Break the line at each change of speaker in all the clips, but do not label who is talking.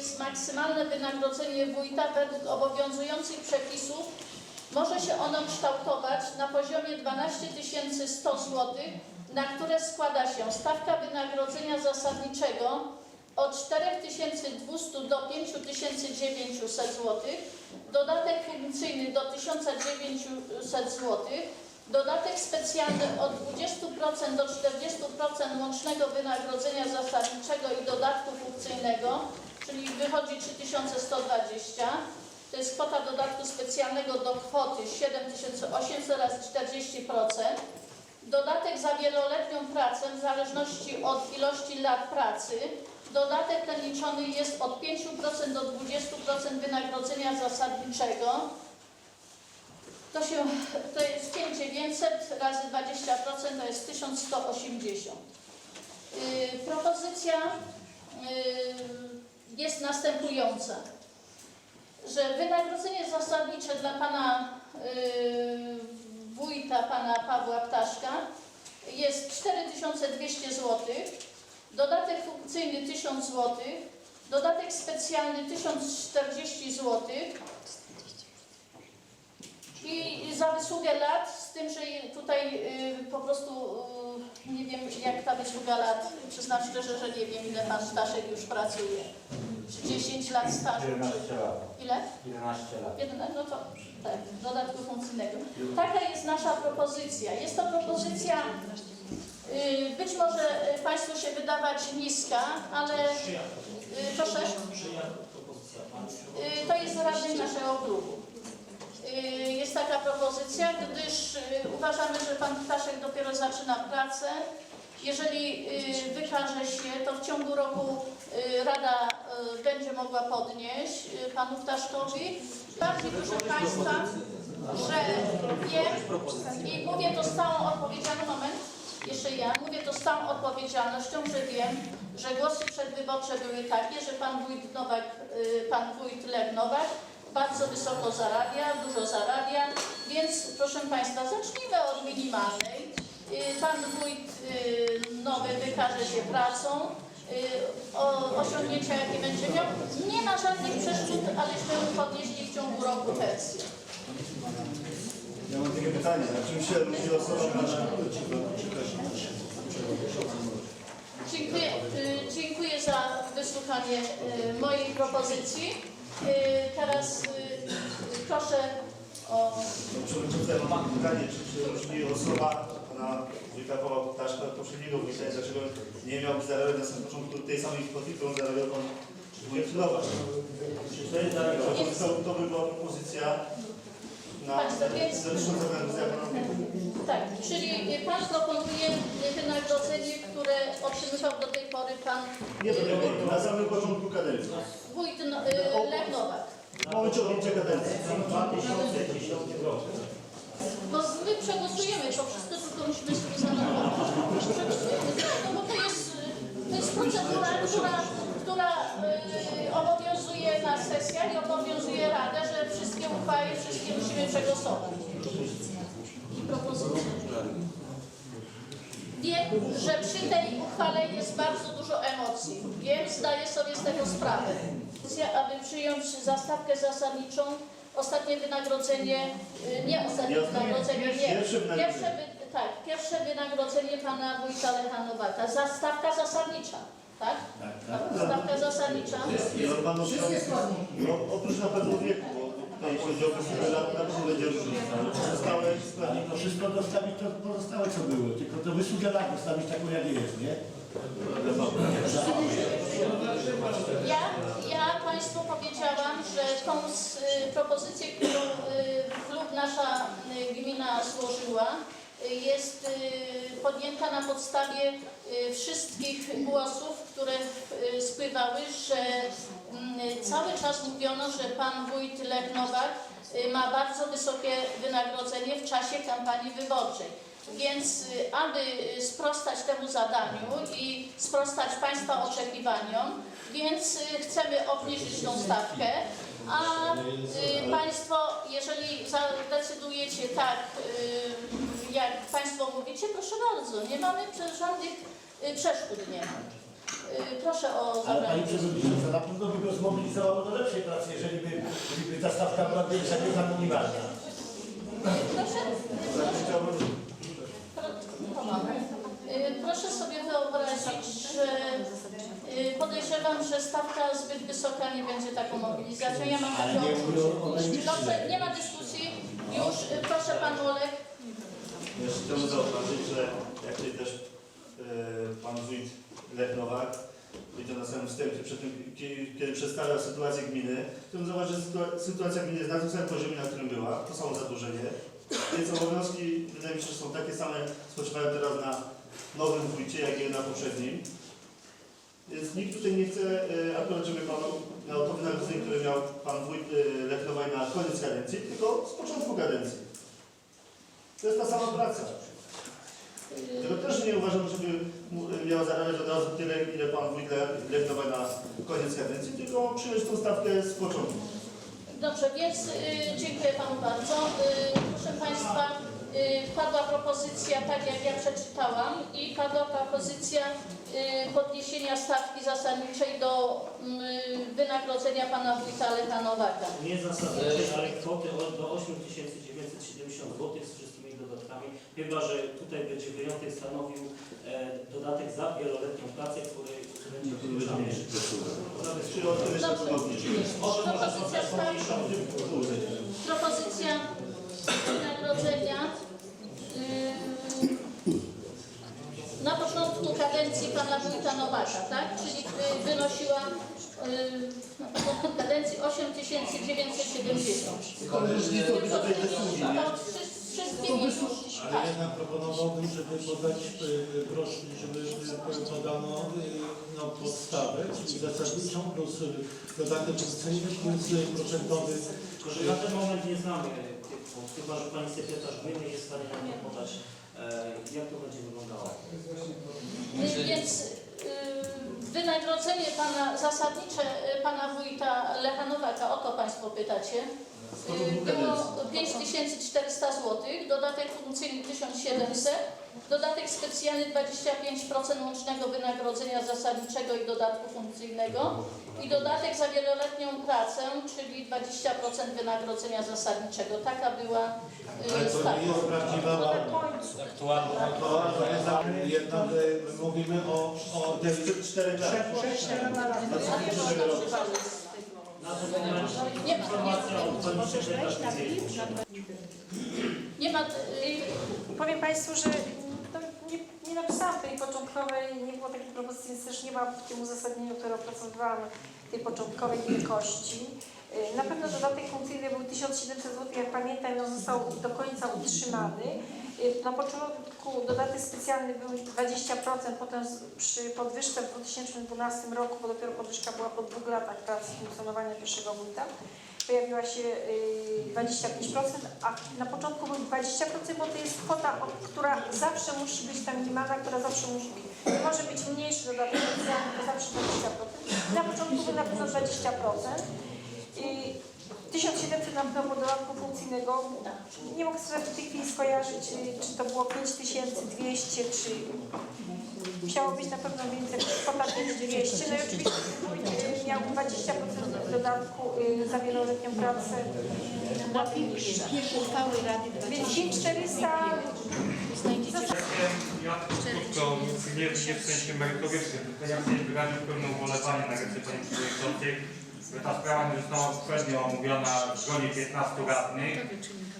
jest maksymalne wynagrodzenie wójta według obowiązujących przepisów. Może się ono kształtować na poziomie 12 100 zł, na które składa się stawka wynagrodzenia zasadniczego od 4200 do 5900 zł, dodatek funkcyjny do 1900 zł, dodatek specjalny od 20% do 40% łącznego wynagrodzenia zasadniczego i dodatku funkcyjnego, czyli wychodzi 3120. To jest kwota dodatku specjalnego do kwoty 7800 razy 40%. Dodatek za wieloletnią pracę w zależności od ilości lat pracy. Dodatek ten liczony jest od 5% do 20% wynagrodzenia zasadniczego. To, się, to jest 5900 razy 20% to jest 1180. Yy, propozycja yy, jest następująca, że wynagrodzenie zasadnicze dla pana yy, wójta, pana Pawła Ptaszka jest 4200 zł, dodatek funkcyjny 1000 zł, dodatek specjalny 1040 zł, i za wysługę lat, z tym, że tutaj y, po prostu y, nie wiem jak ta wysługa lat, przyznam szczerze, że nie wiem ile pan Staszek już pracuje. Czy 10 lat stażu?
11
Czy...
lat.
Ile?
11 lat.
Jedna, no to tak, dodatku funkcyjnego. Taka jest nasza propozycja. Jest to propozycja, y, być może y, Państwu się wydawać niska, ale y, proszę, y, to jest radny naszego klubu. Propozycja, gdyż y, uważamy, że Pan Ptaszek dopiero zaczyna pracę. Jeżeli y, wykaże się, to w ciągu roku y, Rada będzie mogła podnieść Panu Ptaszkowi. Bardziej proszę Państwa, że wiem i mówię to z całą odpowiedzialnością, moment, jeszcze ja, mówię to z całą odpowiedzialnością, że wiem, że głosy przedwyborcze były takie, że Pan Wójt Nowak, Pan Wójt Lech Nowak bardzo wysoko zarabia, dużo zarabia, więc proszę Państwa, zacznijmy od minimalnej. Y, Pan wójt y, nowy wykaże się pracą, y, o osiągnięcia jakie będzie miał. Nie ma żadnych przeszkód, aleśmy mu podnieśli w ciągu roku pensję.
Ja mam takie pytanie, a czym się różni osoba pana...
Dziękuję, dziękuję za wysłuchanie mojej propozycji. Teraz proszę o
Przewodniczący, ja mam pytanie, czym się różni osoba pana wujka Pawła Ptaszka poprzedniego i dlaczego nie miał zarabiać na samym początku tej samej kwoty, którą zarabiał pan wujek Nowak? To, jest, to, to by była propozycja na wujka.
Tak, czyli Pan proponuje wynagrodzenie, które otrzymywał do tej pory Pan
Nie, to nie, na samym początku kadencji.
wójt no, Lech Nowak.
W momencie kadencji.
No my przegłosujemy to wszystko, tylko musimy sobie zanotować. Przegłosujemy, no bo to jest, to jest procedura, która, która y, obowiązuje na sesjach i obowiązuje Radę, że wszystkie uchwały, wszystkie musimy przegłosować. I propozycje. Wiem, że przy tej uchwale jest bardzo dużo emocji. Wiem, zdaję sobie z tego sprawę. Aby przyjąć za stawkę zasadniczą ostatnie wynagrodzenie, y, nie ostatnie
Nie,
wynagrodzenie, nie.
pierwsze wynagrodzenie.
Pierwsze, wy- tak, pierwsze wynagrodzenie pana wójta Lecha Nowaka. Za stawka zasadnicza, tak? Stawka zasadnicza.
No, pan no, oprócz na pewno wieku, bo tutaj jeśli chodzi o kwestię lat, na pewno będzie różnica. ale Pozostałe składniki.
To wszystko dostawić to pozostałe co było, tylko to wysługę lat dostawić taką jak jest, nie?
Ja, ja Państwu powiedziałam, że tą y, propozycję, którą y, klub nasza y, gmina złożyła, y, jest y, podjęta na podstawie y, wszystkich głosów, które y, spływały, że mm, cały czas mówiono, że pan wójt Lech Nowak y, ma bardzo wysokie wynagrodzenie w czasie kampanii wyborczej. Więc y, aby y, sprostać temu zadaniu i sprostać Państwa oczekiwaniom, więc y, chcemy obniżyć tą stawkę, a Państwo, jeżeli zadecydujecie tak, jak Państwo mówicie, proszę bardzo, nie mamy żadnych przeszkód, nie ma. Proszę o
Ale
zabranie
Pani. Przewodnicząca, na pewno by go zmobilizowało do lepszej pracy, jeżeli by, gdyby ta stawka była większa niż ta minimalna.
Proszę, Y, Proszę sobie wyobrazić, że y, podejrzewam, że stawka zbyt wysoka nie będzie taką mobilizacją. Ja mam
Ale nie mówię o- o
odczucie.
najniższej.
Dobrze, nie ma dyskusji. Już, y, proszę Pan Olek.
Jeszcze chciałbym zauważyć, że jak tutaj też e, pan wójt Lech Nowak powiedział na samym wstępie, przed tym, kiedy, kiedy przedstawiał sytuację gminy, chciałbym zauważyć, że sytua- sytuacja gminy jest na tym samym poziomie, na którym była, to samo zadłużenie, więc obowiązki wydaje mi się, że są takie same, spoczywają teraz na nowym wójcie, jak i na poprzednim. Więc nikt tutaj nie chce e, akurat, żeby pan miał to wynagrodzenie, które miał pan wójt e, Lech Nowak na koniec kadencji, tylko z początku kadencji. To jest ta sama praca. Tego też nie uważam, żeby mu- miał zarabiać od razu tyle, ile pan wójt Le- Lechnowa na koniec kadencji, tylko przyjąć tą stawkę z początku.
Dobrze, więc y, dziękuję Panu bardzo. Y, proszę Państwa, y, padła propozycja, tak jak ja przeczytałam, i padła propozycja podniesienia stawki zasadniczej do y, wynagrodzenia Pana Wójta Lecha Nowaka.
Nie zasadnicze, ale kwoty do 8970 zł z wszystkimi dodatkami. Chyba, że tutaj będzie wyjątek stanowił e, dodatek za wieloletnią pracę, który.
Czyli o
Dobrze.
się podnieść.
Propozycja stawki. Propozycja wynagrodzenia yy, na początku kadencji pana wójta Nowaka, tak? Czyli yy, wynosiła yy, na początku kadencji 8970.
Do tej wysługi, nie?
To wszystkimi już,
Ale jednak proponowałbym, żeby podać, y, proszę, żeby y, podano y, no, podstawę, czyli zasadniczą plus y, dodatek funkcyjny plus y, procentowy.
Tylko, że na ten moment nie znamy tych kwot, chyba, że Pani Sekretarz Gminy jest w stanie nam podać, e, jak to będzie wyglądało.
Yy, Więc yy, wynagrodzenie pana zasadnicze yy, pana wójta Lecha Nowaka, o to państwo pytacie. Było 5400 zł, dodatek funkcyjny 1700, dodatek specjalny 25% łącznego wynagrodzenia zasadniczego i dodatku funkcyjnego i dodatek za wieloletnią pracę, czyli 20% wynagrodzenia zasadniczego. Taka była yy,
Ale to nie jest prawdziwa norma. To, to jest jednak y, mówimy o, o
To jest cztery lata.
Na ten moment
Nie ma, nie,
od Pani Sekretarz Gminy.
nie ma yy,
Powiem Państwu, że nie, nie napisałam tej początkowej, nie było takiej propozycji, więc też nie ma w tym uzasadnieniu, które opracowywałam tej początkowej wielkości. Y, Na pewno dodatek funkcyjny był 1700 zł, jak pamiętam, on został do końca utrzymany. Y, Na początku dodatek specjalny był 20%, potem przy podwyżce w 2012 roku, bo dopiero podwyżka była po dwóch latach pracy funkcjonowania pierwszego wójta, pojawiła się y, 25%, a na początku był 20%, bo to jest kwota, która zawsze musi być ta minimalna, która zawsze musi być. Nie może być mniejszy dodatek socjalny, to zawsze 20%. Na początku był na pewno 20%. I 1700 na pewno dodatku funkcyjnego. Nie mogę sobie w tej chwili skojarzyć, y, czy to było 5200, czy musiało być na pewno więcej, kwota 5200. No i oczywiście y, miał 20% dodatku y, za wieloletnią pracę.
Na pierwszej uchwały Rady
Więc 5400
znajdziecie
Ja krótko, nie, nie w sensie merytorycznym, tylko ja chcę wyrazić pewne ubolewanie na ręce Pani Przewodniczącej, ta sprawa nie została poprzednio omówiona w gronie 15 radnych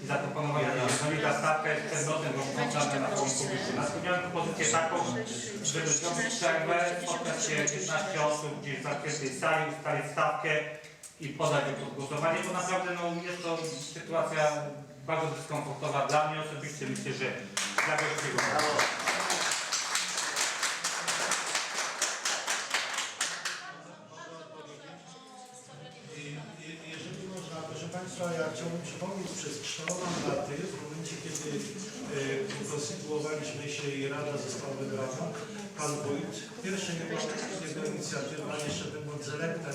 i zaproponowana jednolita stawka jest przedmiotem rozpoczęcia na publicznym. Natomiast miałem propozycję taką, żeby zrobić przerwę, spotkać się 15 osób gdzieś w zamkniętej sali, ustalić stawkę i podać je pod głosowanie, bo naprawdę no, jest to sytuacja bardzo dyskomfortowa dla mnie osobiście, myślę, że dla wszystkiego.
I- i- Jeżeli można, proszę Państwa, ja chciałbym przypomnieć przez cztery mandaty, w momencie kiedy e, konstytuowaliśmy się i Rada została wybrana, Pan Wójt, pierwsze jego, inicjatywa, jeszcze będąc elektem,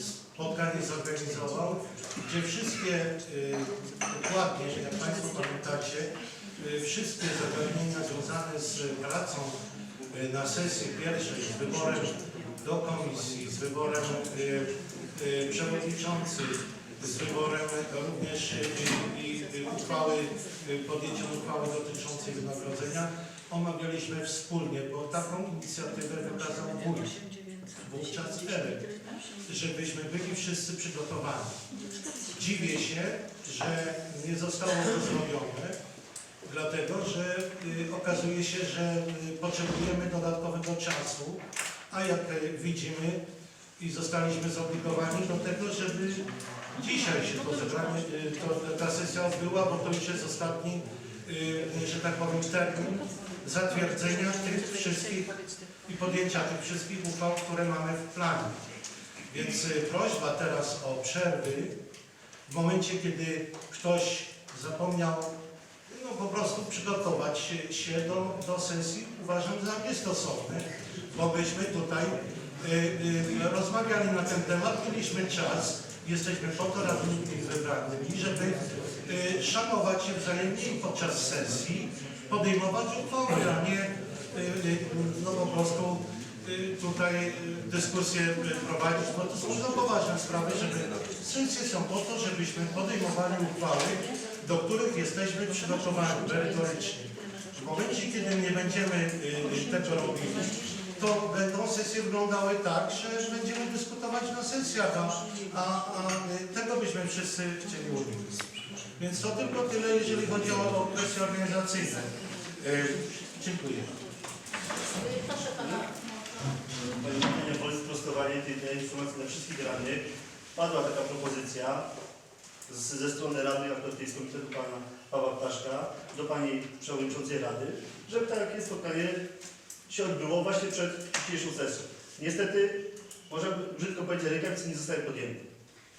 spotkanie zorganizował, gdzie wszystkie, e, dokładnie, jak Państwo pamiętacie, e, wszystkie zapewnienia związane z pracą y, na sesji pierwszej z wyborem do komisji, z wyborem y, y, przewodniczących, z wyborem również y, i y, uchwały, y, podjęciem uchwały dotyczącej wynagrodzenia, omawialiśmy wspólnie, bo taką inicjatywę wykazał wójt, wówczas Erek, żebyśmy byli wszyscy przygotowani. Dziwię się, że nie zostało to zrobione, dlatego że okazuje się, że potrzebujemy dodatkowego czasu, a jak widzimy i zostaliśmy zobligowani do tego, żeby dzisiaj się to zebranie, y, to, ta sesja odbyła, bo to już jest ostatni, y, że tak powiem, termin zatwierdzenia tych wszystkich i podjęcia tych wszystkich uchwał, które mamy w planie. Więc y, prośba teraz o przerwy w momencie, kiedy ktoś zapomniał no, po prostu przygotować się- do, do sesji, uważam za niestosowne, bo myśmy tutaj y, y, rozmawiali na ten temat, mieliśmy czas, jesteśmy po to radnymi wybranymi, żeby y, szanować się wzajemnie i podczas sesji podejmować uchwały, a nie y, y, no po prostu y, tutaj y, dyskusję y, prowadzić, bo to są poważne sprawy, żeby sesje są po to, żebyśmy podejmowali uchwały, do których jesteśmy przygotowani merytorycznie. W momencie, kiedy nie będziemy y, tego robili, to będą sesje wyglądały tak, że będziemy dyskutować na sesjach, a, a, a tego byśmy wszyscy chcieli uniknąć. Więc to tylko tyle, jeżeli chodzi o, o kwestie organizacyjne. Y, dziękuję.
Proszę pana.
Panie woli sprostowanie tej, tej informacji dla wszystkich radnych. Padła taka propozycja z, ze strony radnych, akurat tej z komitetu pana Pawła Ptaszka, do pani przewodniczącej rady, żeby takie spotkanie się odbyło właśnie przed dzisiejszą sesją. Niestety, można brzydko powiedzieć, rękawice nie zostały podjęte.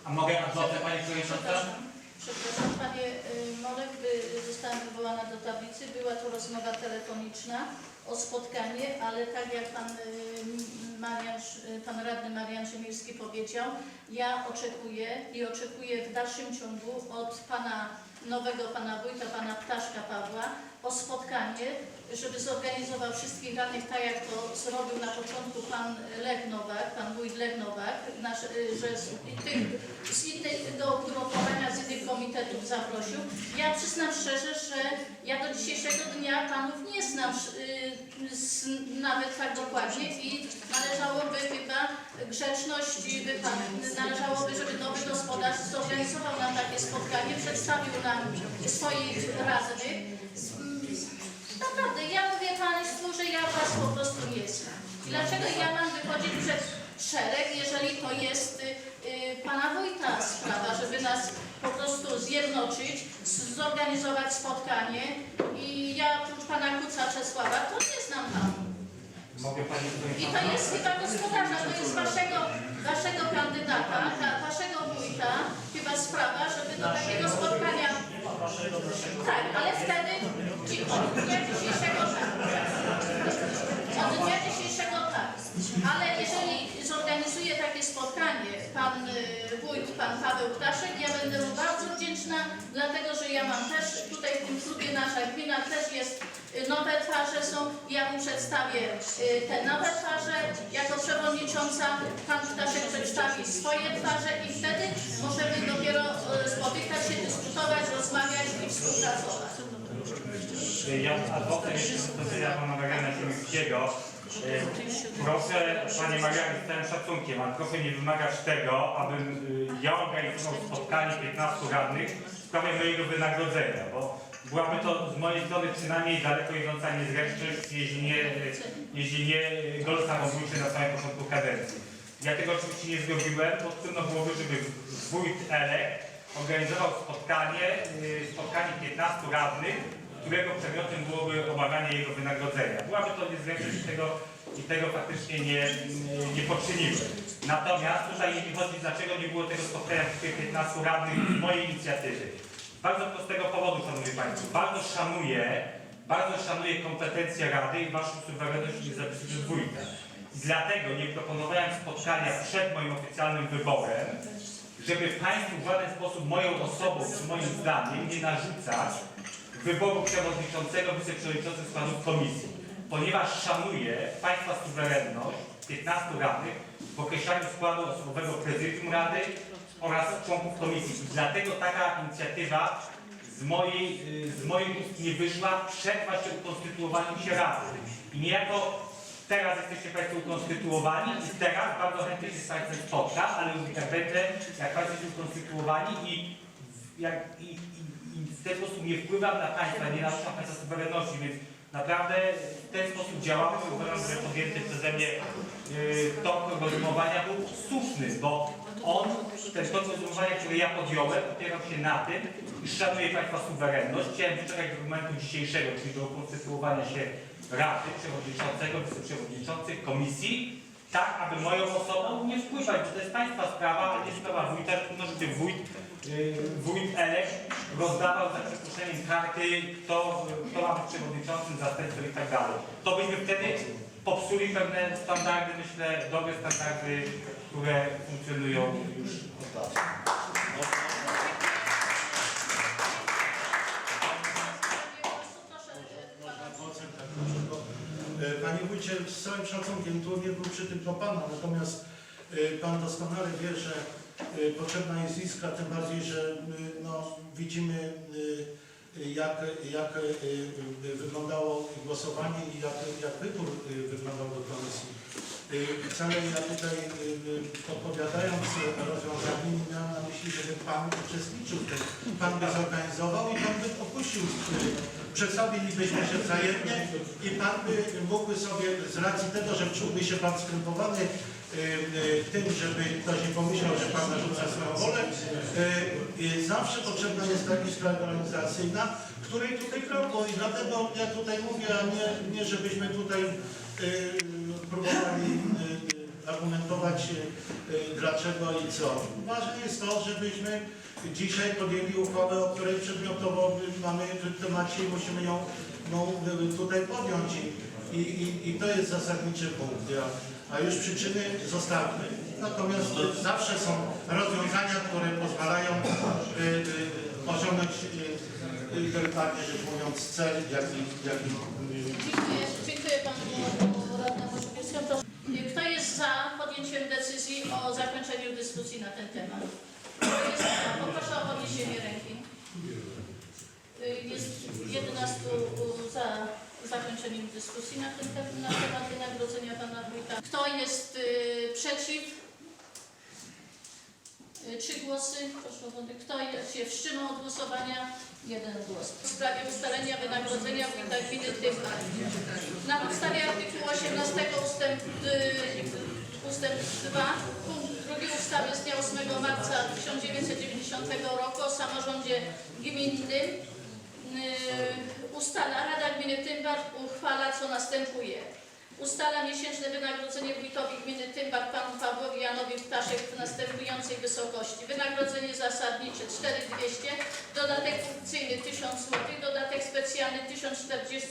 A mogę adwocem, Pani Przewodnicząca?
Przepraszam, przepraszam Panie y, Molek, by zostałam wywołana do tablicy. Była to rozmowa telefoniczna o spotkanie, ale tak jak Pan, y, Marian, y, pan radny Marian Rzemiński powiedział, ja oczekuję i oczekuję w dalszym ciągu od Pana nowego Pana Wójta, Pana Ptaszka Pawła o spotkanie, żeby zorganizował wszystkich radnych tak jak to zrobił na początku Pan Lech Pan Wójt Lech nasz, y, że z, tych, z innej, do ugrupowania z innych komitetów zaprosił. Ja przyznam szczerze, że ja do dzisiejszego dnia Panów nie znam y, nawet tak dokładnie i należałoby chyba grzeczność, by Pan, należałoby, żeby nowy gospodarz zorganizował nam takie spotkanie, przedstawił nam swoich radnych. Naprawdę, ja mówię Państwu, że ja Was po prostu nie znam. Dlaczego ja mam wychodzić przed szereg, jeżeli to jest y, Pana Wójta sprawa, żeby nas po prostu zjednoczyć, zorganizować spotkanie i ja oprócz Pana Kuca Czesława to nie znam Pana.
Mogę Pani
I to jest chyba gospodarza, to jest Waszego, waszego kandydata, ta, Waszego Wójta chyba sprawa, żeby do takiego spotkania tak, ale wtedy ci- od dnia dzisiejszego tak. Od dnia dzisiejszego tak. Ale jeżeli zorganizuje takie spotkanie pan y, pan Paweł Ptaszek, ja będę mu bardzo wdzięczna, dlatego że ja mam też tutaj w tym klubie nasza gmina też jest y, nowe twarze są. Ja mu przedstawię y, te nowe twarze. Jako przewodnicząca pan Ptaszek przedstawi swoje twarze i wtedy możemy dopiero y, spotykać się, dyskutować, rozmawiać i współpracować.
Ja adwokatem jeszcze wystąpienia pana Mariana Ziemińskiego. Proszę Panie Marianie, z całym szacunkiem, ale proszę nie wymagać tego, abym y, ja organizował spotkanie 15 radnych w sprawie mojego wynagrodzenia, bo byłaby to z mojej strony przynajmniej daleko idąca niezręczność, jeśli nie, jeśli nie gol samobójczy na samym początku kadencji. Ja tego oczywiście nie zrobiłem, bo trudno byłoby, żeby wójt Elek organizował spotkanie, y, spotkanie 15 radnych, którego przedmiotem byłoby omawianie jego wynagrodzenia. Byłaby to niezręczność tego, i tego faktycznie nie, nie poczyniłem. Natomiast tutaj mi chodzi, dlaczego nie było tego spotkania tych 15 radnych z mojej inicjatywy. Bardzo prostego powodu, Szanowni Państwo. Bardzo szanuję, bardzo szanuję kompetencje Rady i Waszą suwerenność i zapisy. I dlatego nie proponowałem spotkania przed moim oficjalnym wyborem, żeby Państwu w żaden sposób moją osobą czy moim zdaniem nie narzucać wyboru przewodniczącego, wiceprzewodniczących składów komisji. ponieważ szanuję Państwa suwerenność 15 radnych w określaniu składu osobowego prezydium Rady oraz członków komisji. Dlatego taka inicjatywa z mojej, z moich ust nie wyszła przerwać się ukonstytuowaniu się Rady. I niejako teraz jesteście Państwo ukonstytuowani i teraz bardzo chętnie się z Państwem spotkam, ale już jak będę, jak Państwo są ukonstytuowani i, jak, i, i, i w ten sposób nie wpływam na Państwa, nie naruszam Państwa suwerenności, więc naprawdę w ten sposób działamy uważam, że podjęty przeze mnie yy, tok rozumowania był słuszny, bo on, ten tok rozumowania, który ja podjąłem, opierał się na tym, iż szanuję Państwa suwerenność. Chciałem wyczekać do momentu dzisiejszego, czyli do konstytuowania się Rady, Przewodniczącego, Wiceprzewodniczących, Komisji, tak, aby moją osobą nie wpływać, bo to jest Państwa sprawa, ale nie sprawa wójta, trudno, żeby wójt, yy, wójt Elek rozdawał za przeproszeniem karty, kto, kto ma być przewodniczącym, zastępcą i tak dalej. To byśmy wtedy popsuli pewne standardy, myślę, dobre standardy, które funkcjonują już od lat.
Proszę e, pana
Procent, tak, proszę, bo, e, Wójcie, z całym szacunkiem, tu nie był przy tym do Pana, natomiast e, Pan doskonale wie, że e, potrzebna jest iskra, tym bardziej, że no, widzimy e, jak, jak wyglądało głosowanie i jak, jak wybór wyglądał do komisji. Wcale ja tutaj odpowiadając rozwiązaniu nie miałem na myśli, żeby Pan uczestniczył w tym. Pan by zorganizował i Pan by opuścił przedstawilibyśmy się wzajemnie i Pan by mógłby sobie z racji tego, że czułby się Pan skrępowany tym, żeby ktoś nie pomyślał, że Pan narzuca swoją wolę, zawsze potrzebna jest taka sprawa organizacyjna, której tutaj brakło i dlatego ja tutaj mówię, a nie, nie żebyśmy tutaj próbowali argumentować y, y, dlaczego i co. Ważne jest to, żebyśmy dzisiaj podjęli uchwałę, o której przedmiotowo mamy w temacie i musimy ją no, tutaj podjąć i, i, i to jest zasadniczy punkt. Ja, a już przyczyny zostawmy. Natomiast y, zawsze są rozwiązania, które pozwalają y, y, osiągnąć y, y, delikatnie rzecz mówiąc cel, jaki, jaki
Dziękuję, dziękuję panu o zakończeniu dyskusji na ten temat? Jest? Poproszę o podniesienie ręki. Jest 11 za zakończeniem dyskusji na ten temat, na temat wynagrodzenia pana wójta. Kto jest y, przeciw? Y, Trzy głosy. Proszę o. Kto się wstrzymał od głosowania? Jeden głos. W sprawie ustalenia wynagrodzenia wójta gminy Tymbar. Na podstawie artykułu 18 ustęp, y, ustęp 2 punkt 2 ustawy z dnia 8 marca 1990 roku o samorządzie gminnym y, ustala Rada Gminy Tymbar uchwala co następuje. Ustala miesięczne wynagrodzenie wójtowi gminy Tymbar panu Pawłowi Janowi Ptaszek w następującej wysokości. Wynagrodzenie zasadnicze 4200, dodatek funkcyjny 1000 zł, dodatek specjalny 1040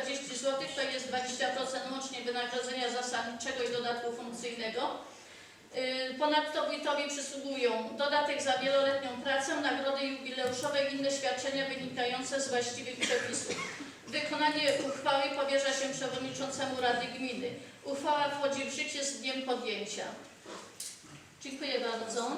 40 zł, to jest 20% łącznie wynagrodzenia zasadniczego i dodatku funkcyjnego. Yy, Ponadto wójtowi przysługują dodatek za wieloletnią pracę, nagrody jubileuszowe i inne świadczenia wynikające z właściwych przepisów. Wykonanie uchwały powierza się przewodniczącemu Rady Gminy. Uchwała wchodzi w życie z dniem podjęcia. Dziękuję bardzo.